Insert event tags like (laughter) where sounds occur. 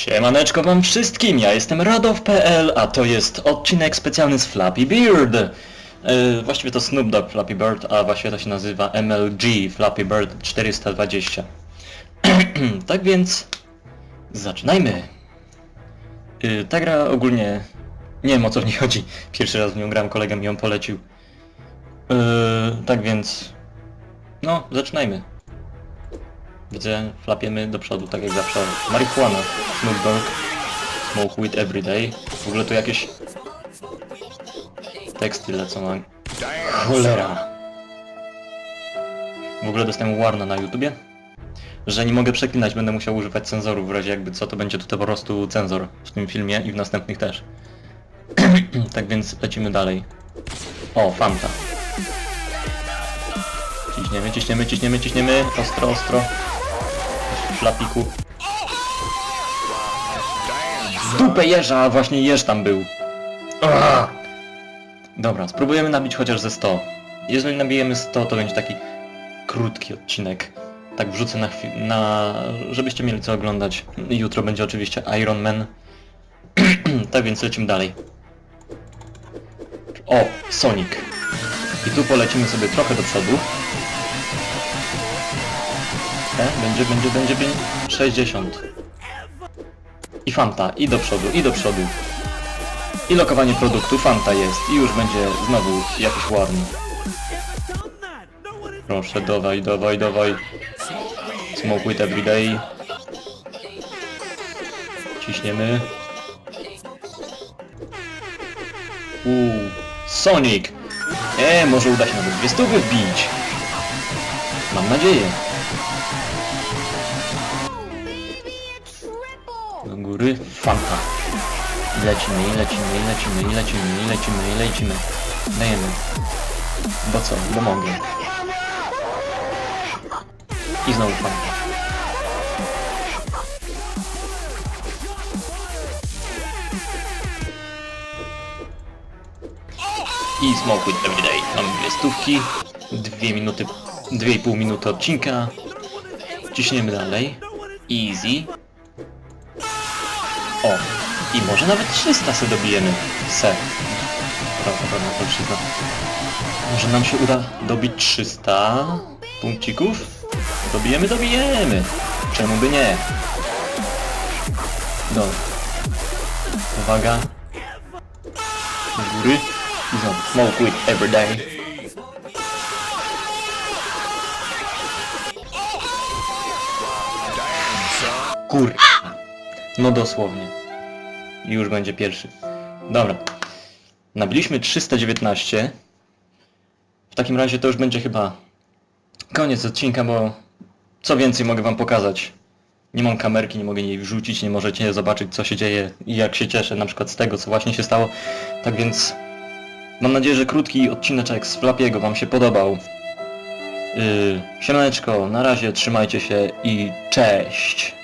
Siemaneczko wam wszystkim, ja jestem Radow.pl, a to jest odcinek specjalny z Flappy Bird. Yy, właściwie to Snoop Dogg Flappy Bird, a właściwie to się nazywa MLG Flappy Bird 420. (clears throat) tak więc zaczynajmy. Yy, ta gra ogólnie nie wiem o co w niej chodzi. Pierwszy raz w nią gram, kolega mi ją polecił. Yy, tak więc no, zaczynajmy. Widzę, flapiemy do przodu, tak jak zawsze. Marihuana, Snoop Dogg, Smoke Weed Every Day. W ogóle tu jakieś teksty lecą na... Cholera! W ogóle dostałem warna na YouTubie, że nie mogę przeklinać, będę musiał używać cenzorów w razie jakby co, to będzie tutaj po prostu cenzor w tym filmie i w następnych też. (clears throat) tak więc lecimy dalej. O, Fanta. Ciśniemy, ciśniemy, ciśniemy, ciśniemy. Ostro, ostro. Flapiku. W dupę jeża, a właśnie jeż tam był. Aaaa! Dobra, spróbujemy nabić chociaż ze 100. Jeżeli nabijemy 100, to będzie taki krótki odcinek. Tak wrzucę na chwilę, na... żebyście mieli co oglądać. Jutro będzie oczywiście Iron Man. (clears throat) tak więc lecimy dalej. O, Sonic. I tu polecimy sobie trochę do przodu. E, będzie, będzie, będzie, będzie 60. I Fanta, i do przodu, i do przodu. I lokowanie produktu, Fanta jest. I już będzie znowu jakiś warn. Proszę, dawaj, dawaj, dawaj. Smoke with everyday. Ciśniemy. Uuu, Sonic! E, może uda się nawet dwie stówy wbić. Mam nadzieję. Góry, Fanta. I lecimy, i lecimy, i lecimy, i lecimy, i lecimy, i lecimy. Dajemy. Bo co? Bo mogę. I znowu Fanta. I Smoke with Everyday. Mamy dwie stówki, dwie minuty, dwie i pół minuty odcinka. Ciśniemy dalej. Easy. O, i może nawet 300 se dobijemy. Se. Prawda, prawda, to 300. Może nam się uda dobić 300 punkcików? Dobijemy, dobijemy. Czemu by nie? Dobra. Uwaga. Do góry. I znowu. Smoke with every day. Kur... No dosłownie. I już będzie pierwszy. Dobra. Nabiliśmy 319. W takim razie to już będzie chyba koniec odcinka, bo co więcej mogę wam pokazać. Nie mam kamerki, nie mogę jej wrzucić, nie możecie zobaczyć co się dzieje i jak się cieszę na przykład z tego co właśnie się stało. Tak więc mam nadzieję, że krótki odcineczek z Flapiego wam się podobał. Yy, siemaneczko, na razie trzymajcie się i cześć!